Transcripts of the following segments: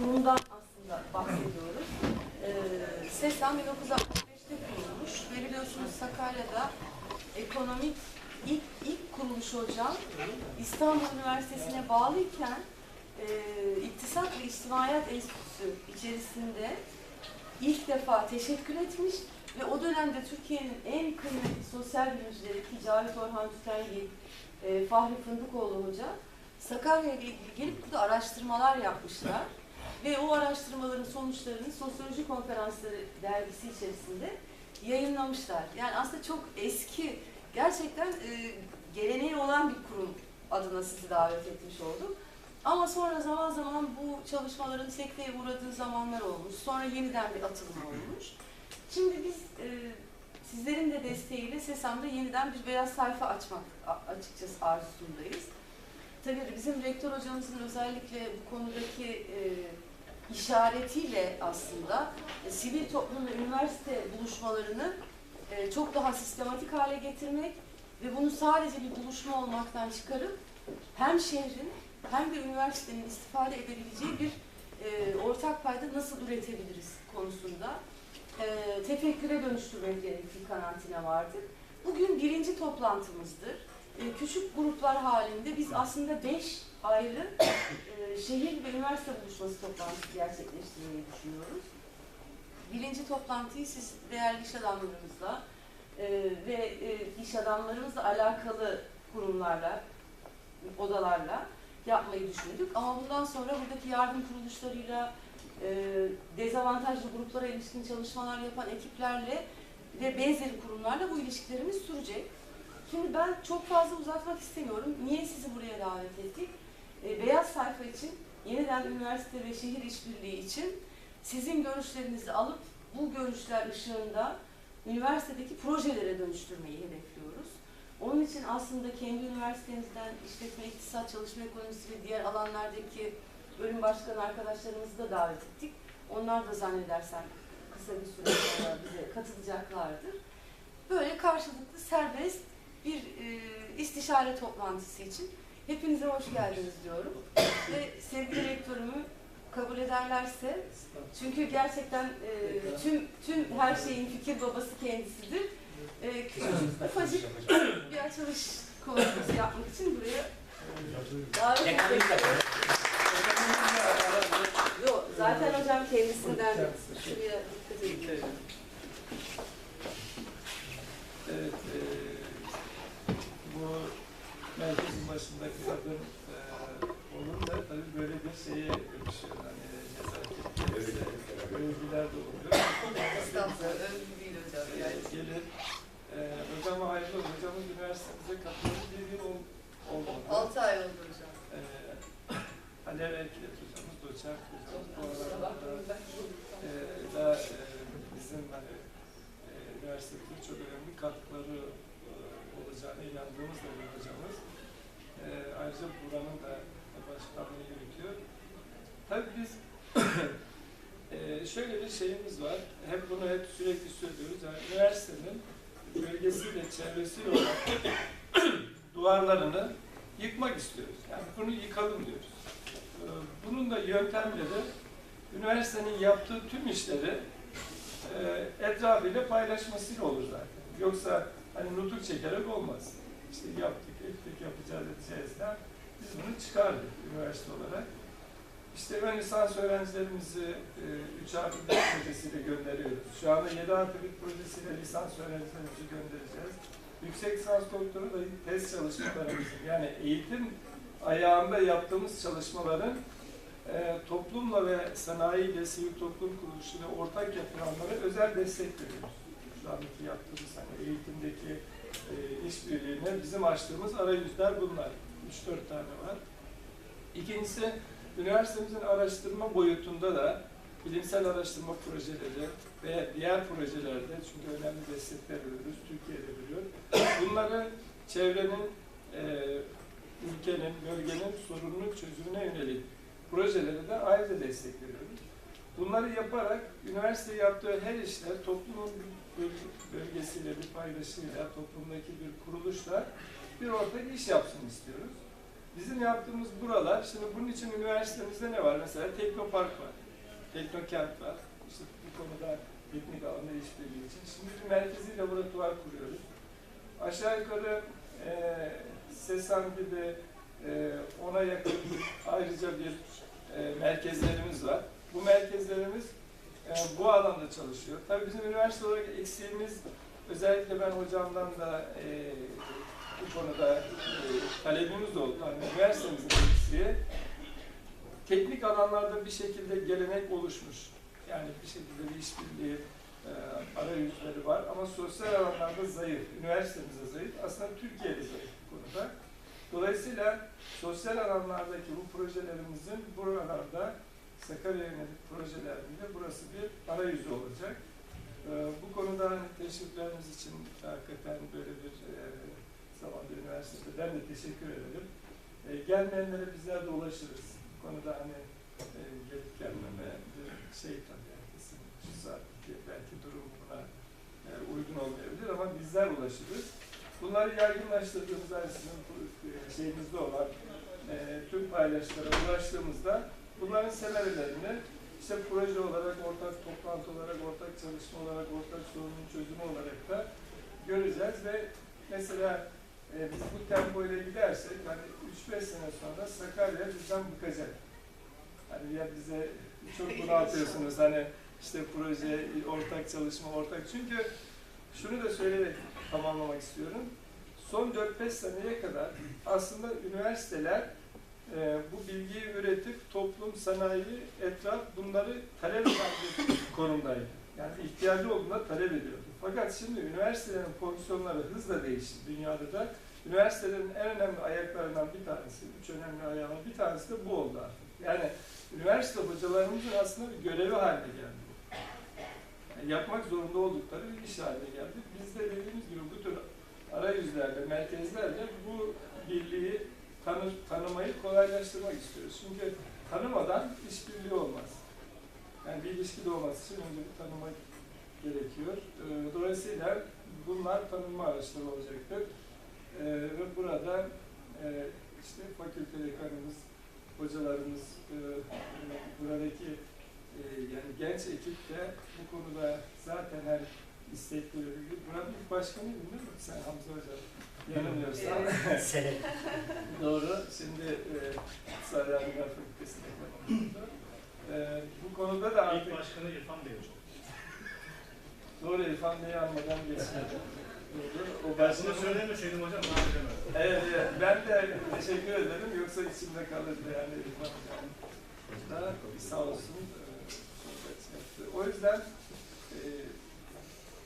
kurumdan aslında bahsediyoruz. Ee, SESAM 1965'te kurulmuş ve biliyorsunuz Sakarya'da ekonomik ilk, ilk kuruluş hocam İstanbul Üniversitesi'ne bağlıyken e, İktisat ve İçtimaiyat Enstitüsü içerisinde ilk defa teşekkür etmiş ve o dönemde Türkiye'nin en kıymetli sosyal bilimcileri ki Orhan Tüfengi, e, Fahri Fındıkoğlu Hoca Sakarya ile ilgili gelip burada araştırmalar yapmışlar. Ve o araştırmaların sonuçlarını Sosyoloji Konferansları dergisi içerisinde yayınlamışlar. Yani aslında çok eski, gerçekten e, geleneği olan bir kurum adına sizi davet etmiş oldum. Ama sonra zaman zaman bu çalışmaların sekteye uğradığı zamanlar olmuş. Sonra yeniden bir atılım olmuş. Şimdi biz e, sizlerin de desteğiyle SESAM'da yeniden bir beyaz sayfa açmak açıkçası arzusundayız. Tabii bizim rektör hocamızın özellikle bu konudaki e, işaretiyle aslında e, sivil toplum ve üniversite buluşmalarını e, çok daha sistematik hale getirmek ve bunu sadece bir buluşma olmaktan çıkarıp hem şehrin hem de üniversitenin istifade edebileceği bir e, ortak payda nasıl üretebiliriz konusunda e, tefekküre dönüştürmek gerektiği kanaatine vardık. Bugün birinci toplantımızdır. E, küçük gruplar halinde biz aslında beş ayrı e, şehir ve üniversite buluşması toplantısı gerçekleştirmeyi düşünüyoruz. Birinci toplantıyı siz değerli iş adamlarımızla e, ve iş adamlarımızla alakalı kurumlarla, odalarla yapmayı düşündük. Ama bundan sonra buradaki yardım kuruluşlarıyla, dezavantajlı gruplara ilişkin çalışmalar yapan ekiplerle ve benzeri kurumlarla bu ilişkilerimiz sürecek. Şimdi ben çok fazla uzatmak istemiyorum. Niye sizi buraya davet ettik? E, Beyaz sayfa için, yeniden üniversite ve şehir işbirliği için sizin görüşlerinizi alıp bu görüşler ışığında üniversitedeki projelere dönüştürmeyi hedefliyoruz. Onun için aslında kendi üniversitemizden işletme, iktisat, çalışma ekonomisi ve diğer alanlardaki bölüm başkanı arkadaşlarımızı da davet ettik. Onlar da zannedersem kısa bir süre sonra bize katılacaklardır. Böyle karşılıklı serbest bir e, istişare toplantısı için hepinize hoş geldiniz diyorum. Ve sevgili rektörümü kabul ederlerse çünkü gerçekten e, tüm tüm her şeyin fikir babası kendisidir. E, küçük ufacık bir açılış konuşması yapmak için buraya davet etmek Yok, zaten hocam kendisinden şuraya dikkat edin. Evet, e, merkezin başındaki kadın e, onun da tabii böyle bir şeye dönüşüyor. Hani nezaket, övgüler de oluyor. Estağfurullah, övgü değil hocam yani. Gelir. E, hocama ayrılı, hocamız üniversitemize katıldı bir yıl ol, oldu. 6 ay oldu hocam. E, Alev Erkilet hocamız, doçent hocamız bu ben e, da e, bizim hani e, üniversitede çok önemli katkıları e, olacağına inandığımız da bir hocamız. E, ayrıca buranın da başkanlığı yürütüyor. Tabii biz e, şöyle bir şeyimiz var. Hep bunu hep sürekli söylüyoruz. Yani üniversitenin bölgesiyle, çevresiyle olan duvarlarını yıkmak istiyoruz. Yani bunu yıkalım diyoruz. E, bunun da yöntemleri üniversitenin yaptığı tüm işleri e, etrafıyla paylaşmasıyla olur zaten. Yoksa hani nutuk çekerek olmaz. İşte yaptık, ettik, yapacağız, edeceğiz der. Biz bunu çıkardık üniversite olarak. İşte ön lisans öğrencilerimizi e, 3 artı 1 projesiyle gönderiyoruz. Şu anda 7 artı 1 projesiyle lisans öğrencilerimizi göndereceğiz. Yüksek lisans doktoru da test çalışmalarımızın yani eğitim ayağında yaptığımız çalışmaların e, toplumla ve sanayiyle, sivil toplum kuruluşuyla ortak yapılanlara özel destek veriyoruz. Şu andaki yaptığımız hani eğitimdeki e, işbirliğine bizim açtığımız arayüzler bunlar. 3-4 tane var. İkincisi, üniversitemizin araştırma boyutunda da bilimsel araştırma projeleri ve diğer projelerde çünkü önemli destekler veriyoruz, Türkiye'de veriyor. Bunları çevrenin, e, ülkenin, bölgenin sorunlu çözümüne yönelik projelere de ayrıca destek veriyoruz. Bunları yaparak üniversite yaptığı her işler toplumun bölgesiyle, bir paydaşıyla, toplumdaki bir kuruluşla bir ortak iş yapsın istiyoruz. Bizim yaptığımız buralar, şimdi bunun için üniversitemizde ne var? Mesela Teknopark var, Teknokent var. İşte bu konuda teknik alanda işbirliği için. Şimdi bir merkezi laboratuvar kuruyoruz. Aşağı yukarı e, SESAM gibi e, ona yakın ayrıca bir e, merkezlerimiz var. Bu merkezlerimiz e, bu alanda çalışıyor. Tabii bizim üniversite olarak eksiğimiz özellikle ben hocamdan da e, bu konuda e, talebimiz oldu. Hani üniversitemizin eksiği teknik alanlarda bir şekilde gelenek oluşmuş. Yani bir şekilde bir işbirliği e, arayüzleri var ama sosyal alanlarda zayıf. Üniversitemizde zayıf. Aslında Türkiye'de zayıf bu konuda. Dolayısıyla sosyal alanlardaki bu projelerimizin buralarda Sakarya yönelik projelerinde burası bir arayüzü olacak. Ee, bu konuda hani teşekkürleriniz için hakikaten böyle bir e, zamanda üniversitede ben de teşekkür ederim. E, gelmeyenlere bizler de ulaşırız. Bu konuda hani e, gelip gelmeme bir şey tabii herkesin şu saatteki belki durum buna e, uygun olmayabilir ama bizler ulaşırız. Bunları yaygınlaştırdığımızda hani sizin şeyinizde olan tüm paylaşılara ulaştığımızda bunların semerelerini işte proje olarak, ortak toplantı olarak, ortak çalışma olarak, ortak sorunun çözümü olarak da göreceğiz ve mesela e, biz bu tempo ile gidersek hani 3-5 sene sonra Sakarya bizden bıkacak. Hani ya bize çok bunaltıyorsunuz hani işte proje, ortak çalışma, ortak. Çünkü şunu da söyleyerek tamamlamak istiyorum. Son 4-5 seneye kadar aslında üniversiteler e, bu bilgiyi üretip toplum, sanayi, etraf bunları talep eden bir konumdaydı. Yani ihtiyacı olduğunda talep ediyordu. Fakat şimdi üniversitelerin pozisyonları hızla değişti dünyada da. Üniversitelerin en önemli ayaklarından bir tanesi, üç önemli ayağından bir tanesi de bu oldu artık. Yani üniversite hocalarımızın aslında bir görevi haline geldi. Yani yapmak zorunda oldukları bir iş haline geldi. Biz de dediğimiz gibi bu tür arayüzlerle, merkezlerle bu birliği tanı, tanımayı kolaylaştırmak istiyoruz. Çünkü tanımadan işbirliği olmaz. Yani bir ilişki de olması için önce bir tanımak gerekiyor. Ee, Dolayısıyla bunlar tanınma araçları olacaktır. Ee, Ve burada e, işte fakülte dekanımız, hocalarımız, e, e, buradaki yani genç ekip de bu konuda zaten her ve ilgili. Buranın ilk başkanıydın değil mi? Sen Hamza Hocam. Yanılmıyorsam. Sene. Doğru. Şimdi e, İktisadi Alimler Fakültesi'nde. E, bu konuda da İlk artık başkanı İrfan Bey hocam. doğru İrfan Bey'i anmadan geçmedi. Doğru. O Ben bunu söylemeseydim hocam daha bilemezdim. Evet, evet. Ben de teşekkür ederim. Yoksa içimde kalırdı yani İrfan. Da sağ olsun. e. O yüzden e,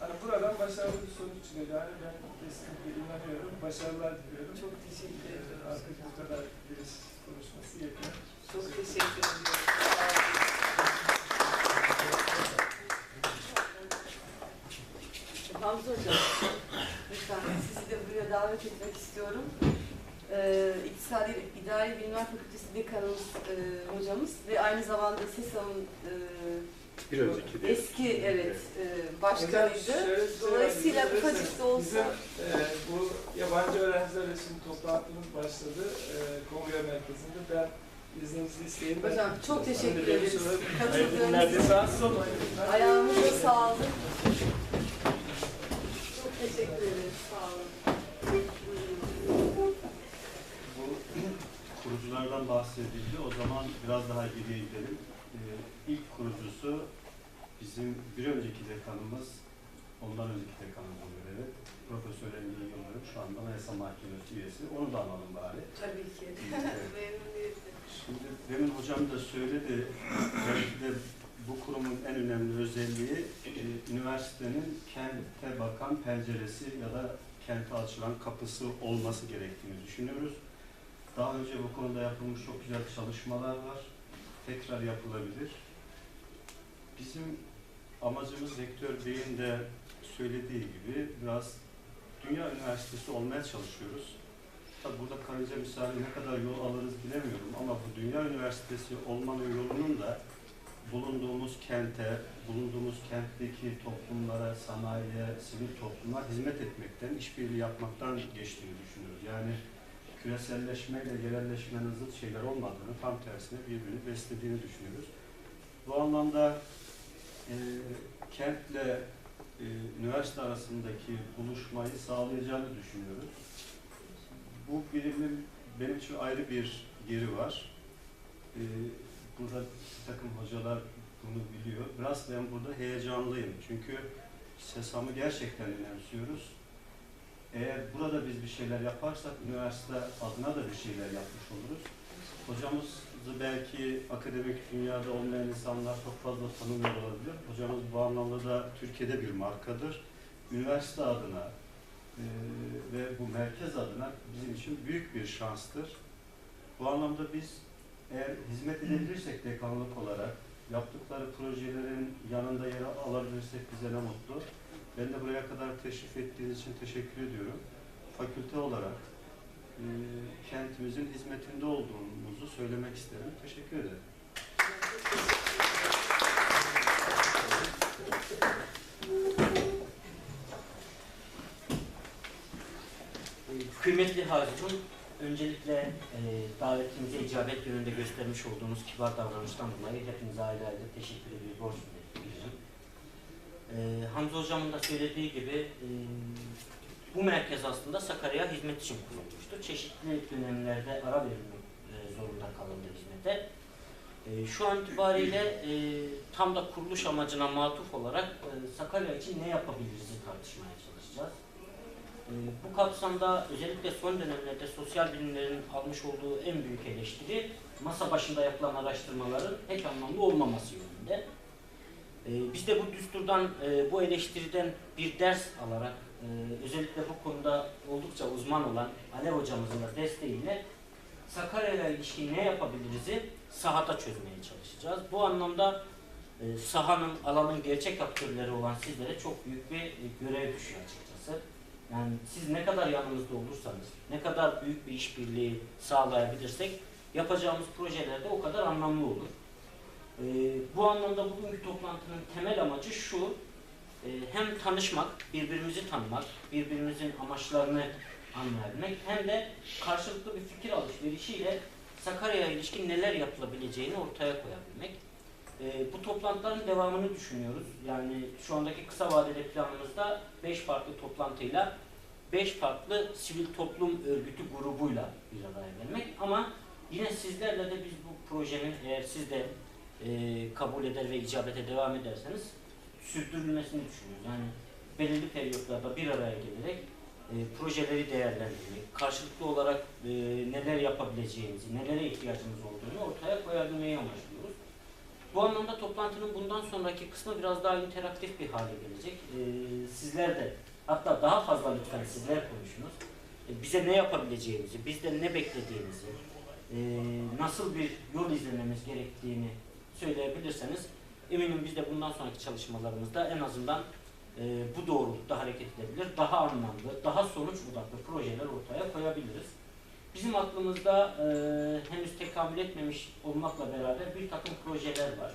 hani buradan başarılı bir sonuç. Yani ben kesinlikle inanıyorum. Başarılar diliyorum. Çok teşekkür ederim. Artık bu kadar giriş konuşması yeter. Çok teşekkür ediyorum. Hamza Hocam, lütfen sizi de buraya davet etmek istiyorum. Ee, İktisadi İdari Bilimler Fakültesi Dekanımız e, hocamız ve aynı zamanda SESA'nın e, Bir önceki de. eski evet e, Hocam başkanıydı. şey Dolayısıyla ufacık da olsa Bizim e, bu yabancı öğrenciler için toplantımız başladı e, Kongre Merkezi'nde. Ben izninizi isteyeyim. Ben Hocam çok teşekkür ederiz. Katıldığınız için. Ayağınıza sağlık. Çok teşekkür ederiz. Sağ olun. Bu kuruculardan bahsedildi. O zaman biraz daha geriye gidelim. Ee, ilk kurucusu bizim bir önceki dekanımız, ondan önceki dekanımız oluyor evet. Profesör Engin Yıldırım şu anda Anayasa Mahkemesi üyesi. Onu da analım bari. Tabii ki. Evet. Memnuniyetle. Şimdi demin hocam da söyledi, belki de bu kurumun en önemli özelliği e, üniversitenin kente bakan penceresi ya da kente açılan kapısı olması gerektiğini düşünüyoruz. Daha önce bu konuda yapılmış çok güzel çalışmalar var. Tekrar yapılabilir. Bizim amacımız Rektör Bey'in de söylediği gibi biraz dünya üniversitesi olmaya çalışıyoruz. Tabii burada karınca misali ne kadar yol alırız bilemiyorum ama bu Dünya Üniversitesi olmanın yolunun da bulunduğumuz kente, bulunduğumuz kentteki toplumlara, sanayiye, sivil topluma hizmet etmekten, işbirliği yapmaktan geçtiğini düşünüyoruz. Yani küreselleşmeyle yerelleşmenin zıt şeyler olmadığını, tam tersine birbirini beslediğini düşünüyoruz. Bu anlamda e, kentle e, üniversite arasındaki buluşmayı sağlayacağını düşünüyoruz. Bu birimin benim için ayrı bir yeri var. E, burada bir takım hocalar bunu biliyor. Biraz ben burada heyecanlıyım. Çünkü SESAM'ı gerçekten önemsiyoruz. Eğer burada biz bir şeyler yaparsak üniversite adına da bir şeyler yapmış oluruz. Hocamızı belki akademik dünyada olmayan insanlar çok fazla tanımıyor olabilir. Hocamız bu anlamda da Türkiye'de bir markadır. Üniversite adına eee, ve bu merkez adına bizim için büyük bir şanstır. Bu anlamda biz eğer hizmet edebilirsek dekanlık olarak yaptıkları projelerin yanında yer alabilirsek bize ne mutlu. Ben de buraya kadar teşrif ettiğiniz için teşekkür ediyorum. Fakülte olarak e, kentimizin hizmetinde olduğumuzu söylemek isterim. Teşekkür ederim. Kıymetli Hazicun, öncelikle e, davetimize icabet yönünde göstermiş olduğunuz kibar davranıştan dolayı hepinize ayrı ayrı teşekkür ediyor, borç bilirim. Ee, Hamza Hocam'ın da söylediği gibi e, bu merkez aslında Sakarya hizmet için kurulmuştur. Çeşitli dönemlerde ara verilmek e, zorunda kalındı hizmete. E, şu an itibariyle e, tam da kuruluş amacına matuf olarak Sakarya için ne yapabiliriz tartışmaya çalışacağız. Bu kapsamda özellikle son dönemlerde sosyal bilimlerin almış olduğu en büyük eleştiri masa başında yapılan araştırmaların pek anlamlı olmaması yönünde. Biz de bu düsturdan, bu eleştiriden bir ders alarak özellikle bu konuda oldukça uzman olan Alev hocamızın da desteğiyle Sakarya ile ilişkin ne yapabiliriz'i sahada çözmeye çalışacağız. Bu anlamda e, sahanın, alanın gerçek aktörleri olan sizlere çok büyük bir e, görev düşüyor açıkçası. Yani siz ne kadar yanımızda olursanız, ne kadar büyük bir işbirliği sağlayabilirsek yapacağımız projelerde o kadar anlamlı olur. Ee, bu anlamda bugünkü toplantının temel amacı şu, e, hem tanışmak, birbirimizi tanımak, birbirimizin amaçlarını anlayabilmek hem de karşılıklı bir fikir alışverişiyle Sakarya'ya ilişkin neler yapılabileceğini ortaya koyabilmek. Ee, bu toplantıların devamını düşünüyoruz. Yani şu andaki kısa vadeli planımızda 5 farklı toplantıyla 5 farklı sivil toplum örgütü grubuyla bir araya gelmek. Ama yine sizlerle de biz bu projenin eğer siz de e, kabul eder ve icabete devam ederseniz sürdürülmesini düşünüyoruz. Yani belirli periyotlarda bir araya gelerek e, projeleri değerlendirmek, karşılıklı olarak e, neler yapabileceğimizi, nelere ihtiyacımız olduğunu ortaya koyabilmeyi amaçlıyoruz. Bu anlamda toplantının bundan sonraki kısmı biraz daha interaktif bir hale gelecek. Ee, sizler de hatta daha fazla lütfen sizler konuşunuz. Ee, bize ne yapabileceğimizi, bizden ne beklediğimizi, e, nasıl bir yol izlememiz gerektiğini söyleyebilirseniz eminim biz de bundan sonraki çalışmalarımızda en azından e, bu doğrultuda hareket edebilir, daha anlamlı, daha sonuç odaklı projeler ortaya koyabiliriz. Bizim aklımızda e, henüz tekamül etmemiş olmakla beraber bir takım projeler var.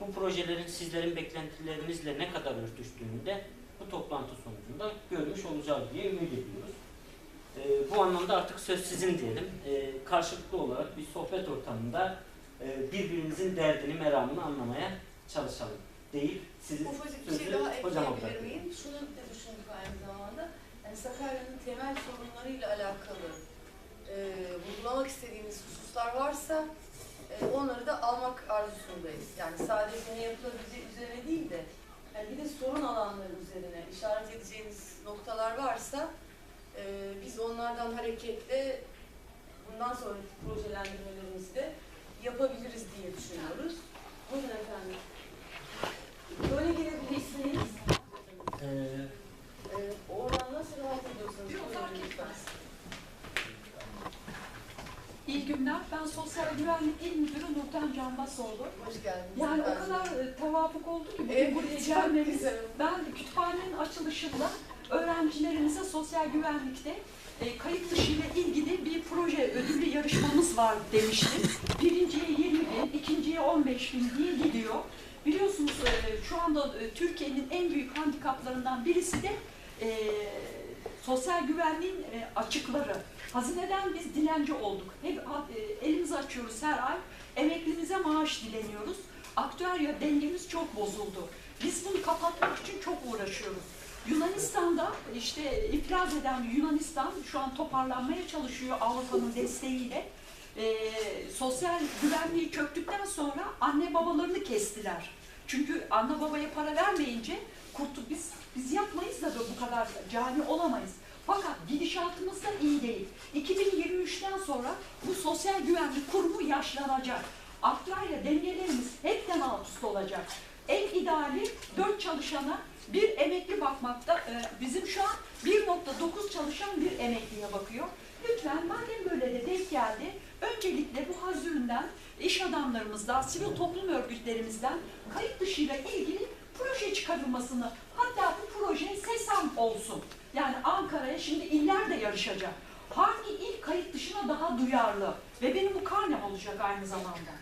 Bu projelerin sizlerin beklentilerinizle ne kadar örtüştüğünü de bu toplantı sonucunda görmüş olacağız diye ümit ediyoruz. E, bu anlamda artık söz sizin diyelim. E, karşılıklı olarak bir sohbet ortamında e, birbirimizin derdini, meramını anlamaya çalışalım deyip sizi Ufacık bir şey sözü daha hocama ekleyebilir miyim? Şunu da düşündük aynı zamanda. Yani Sakarya'nın temel sorunlarıyla alakalı e, vurgulamak istediğimiz hususlar varsa e, onları da almak arzusundayız. Yani sadece ne yapılabileceği üzerine değil de yani bir de sorun alanları üzerine işaret edeceğimiz noktalar varsa e, biz onlardan hareketle bundan sonraki projelendirmelerimizi de yapabiliriz diye düşünüyoruz. Buyurun efendim. Böyle gelebilirsiniz. E, Ee, oradan nasıl rahat ediyorsanız Yok, fark etmez. İyi günler. Ben Sosyal Güvenlik İl Müdürü Nurten Canbasoğlu. Hoş geldiniz. Yani o efendim. kadar e, tevafuk oldu ki bugün Evet, buraya gelmemiz. Ben kütüphanenin açılışında öğrencilerimize sosyal güvenlikte e, kayıt dışı ile ilgili bir proje ödüllü yarışmamız var demiştim. Birinciye 20 bin, ikinciye 15 bin diye gidiyor. Biliyorsunuz e, şu anda e, Türkiye'nin en büyük handikaplarından birisi de e, Sosyal güvenliğin açıkları. Hazineden biz dilenci olduk. Hep elimizi açıyoruz her ay. Emeklimize maaş dileniyoruz. Aktüerya dengemiz çok bozuldu. Biz bunu kapatmak için çok uğraşıyoruz. Yunanistan'da işte iflas eden Yunanistan şu an toparlanmaya çalışıyor Avrupa'nın desteğiyle. Ee, sosyal güvenliği çöktükten sonra anne babalarını kestiler. Çünkü anne babaya para vermeyince kurtu biz biz yapmayız da bu kadar cani olamayız. Fakat gidişatımız da iyi değil. 2023'ten sonra bu sosyal güvenlik kurumu yaşlanacak. Aktüerya dengelerimiz hepten alt üst olacak. En ideali 4 çalışana bir emekli bakmakta. Ee, bizim şu an 1.9 çalışan bir emekliye bakıyor. Lütfen madem böyle de denk geldi, öncelikle bu hazüründen, iş adamlarımızdan, sivil toplum örgütlerimizden kayıt dışıyla ilgili proje çıkarılmasını, hatta bu proje SESAM olsun. Yani Ankara'ya şimdi iller de yarışacak. Hangi il kayıt dışına daha duyarlı? Ve benim bu karnem olacak aynı zamanda.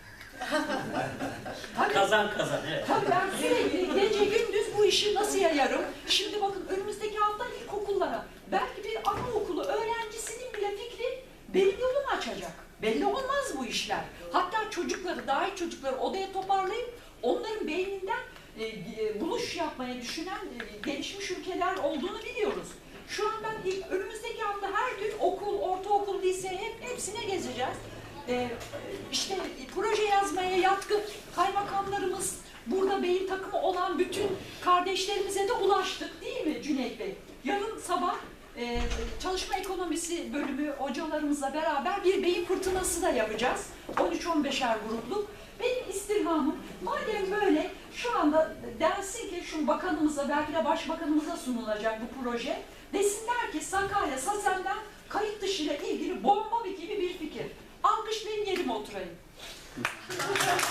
Tabii. Kazan kazan evet. Tabii ben sürekli gece gündüz bu işi nasıl yayarım? Şimdi bakın önümüzdeki hafta ilkokullara belki bir anaokulu öğrencisinin bile fikri benim yolumu açacak. Belli olmaz bu işler. Hatta çocukları, dahi çocukları odaya toparlayıp onların beyninden e, e, buluş yapmaya düşünen e, gelişmiş ülkeler olduğunu biliyoruz. Şu an ben ilk, önümüzdeki hafta her gün okul, ortaokul, lise hep hepsine gezeceğiz. Ee, işte proje yazmaya yatkın kaymakamlarımız, burada beyin takımı olan bütün kardeşlerimize de ulaştık değil mi Cüneyt Bey? Yarın sabah e, çalışma ekonomisi bölümü hocalarımızla beraber bir beyin fırtınası da yapacağız. 13-15'er grupluk. Benim istirhamım madem böyle şu anda densin ki şu bakanımıza belki de başbakanımıza sunulacak bu proje. Desinler ki Sakarya Sasen'den kayıt dışıyla ilgili bomba gibi bir fikir. Alkışlayın yerime oturayım. Buyurun efendim.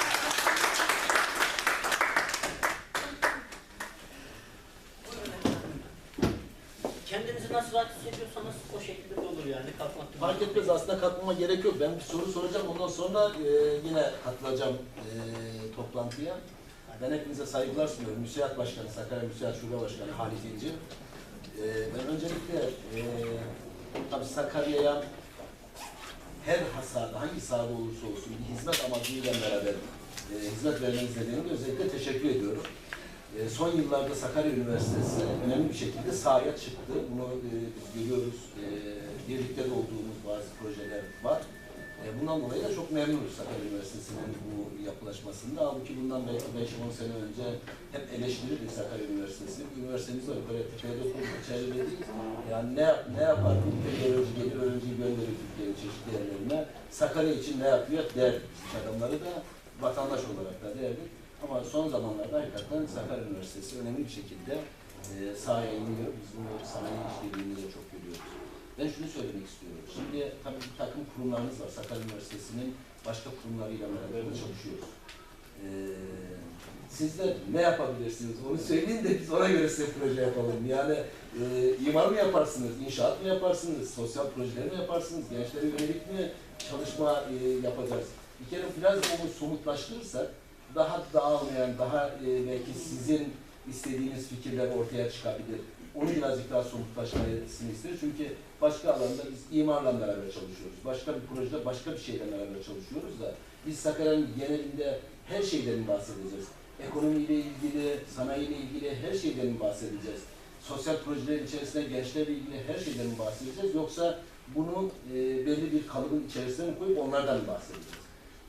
Kendinizi nasıl rahat hissediyorsanız o şekilde de olur yani kalkmak Fark aslında katılmama gerek yok. Ben bir soru soracağım ondan sonra e, yine katılacağım e, toplantıya. Ben hepinize saygılar sunuyorum. Müsiat Başkanı, Sakarya Müsiat Şube Başkanı Halit İnci. E, ben öncelikle e, tabii Sakarya'ya her hasarda, hangi sahada olursa olsun bir hizmet amacıyla beraber e, hizmet vermeniz özellikle teşekkür ediyorum. E, son yıllarda Sakarya Üniversitesi önemli bir şekilde sahaya çıktı. Bunu e, biz görüyoruz. E, birlikte de olduğumuz bazı projeler var. E, bundan dolayı da çok memnunuz Sakarya Üniversitesi'nin bu yapılaşmasında. Halbuki bundan belki 5-10 sene önce hep eleştirirdik Sakarya Üniversitesi. Üniversitemiz var, böyle Türkiye'de okul içeride değil. Yani ne, ne yapar? Ülke öğrenci gelir, öğrenciyi gönderir Türkiye'nin çeşitli yerlerine. Sakarya için ne yapıyor derdik. Adamları da vatandaş olarak da derdik. Ama son zamanlarda hakikaten Sakarya Üniversitesi önemli bir şekilde e, sahaya iniyor. Biz bunu sanayi işbirliğinde de çok görüyoruz. Ben şunu söylemek istiyorum. Şimdi tabii bir takım kurumlarımız var. Sakarya Üniversitesi'nin başka kurumlarıyla beraber de çalışıyoruz. Ee, sizler ne yapabilirsiniz? Onu söyleyin de biz ona göre size proje yapalım. Yani e, imar mı yaparsınız, inşaat mı yaparsınız, sosyal projeler mi yaparsınız, gençlere yönelik mi çalışma e, yapacağız? Bir kere biraz onu somutlaştırırsak daha dağılmayan, daha e, belki sizin istediğiniz fikirler ortaya çıkabilir. Onu birazcık daha somutlaşmasını isteriz. Çünkü başka alanda biz imarla beraber çalışıyoruz. Başka bir projede başka bir şeyle beraber çalışıyoruz da biz Sakarya'nın genelinde her şeyden bahsedeceğiz. Ekonomiyle ilgili, sanayiyle ilgili her şeyden bahsedeceğiz. Sosyal projelerin içerisinde gençlerle ilgili her şeyden bahsedeceğiz? Yoksa bunu e, belli bir kalıbın içerisine koyup onlardan bahsedeceğiz?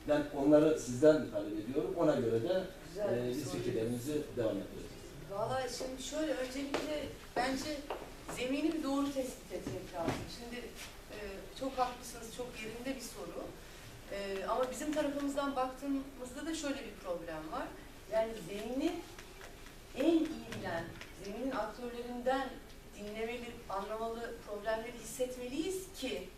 Ben onları sizden talep ediyorum. Ona göre de Güzel e, biz fikirlerimizi devam ettireceğiz. Valla şimdi şöyle öncelikle bence zemini bir doğru tespit etmek lazım. Şimdi e, çok haklısınız, çok yerinde bir soru. E, ama bizim tarafımızdan baktığımızda da şöyle bir problem var. Yani zemini en iyi bilen, zeminin aktörlerinden dinlemeli, anlamalı, problemleri hissetmeliyiz ki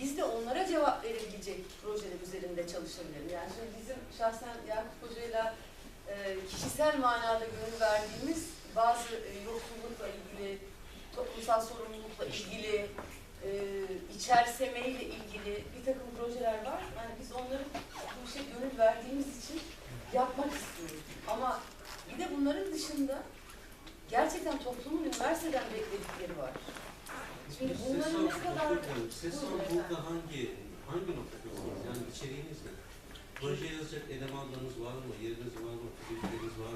biz de onlara cevap verebilecek projeler üzerinde çalışabiliriz. Yani şimdi bizim şahsen Yakup Hoca'yla e, kişisel manada gönül verdiğimiz bazı e, yoksullukla ilgili, toplumsal sorumlulukla ilgili, e, içersemeyle ilgili bir takım projeler var. Yani biz onları bu işe gönül verdiğimiz için yapmak istiyoruz. Ama bir de bunların dışında gerçekten toplumun üniversiteden bekledikleri var. Şimdi bunların ne kadar... Siz burada hangi, hangi noktada olmanız? Yani içeriğiniz ne? Proje yazacak elemanlarınız var mı? Yeriniz var mı? Fizibiliniz var mı?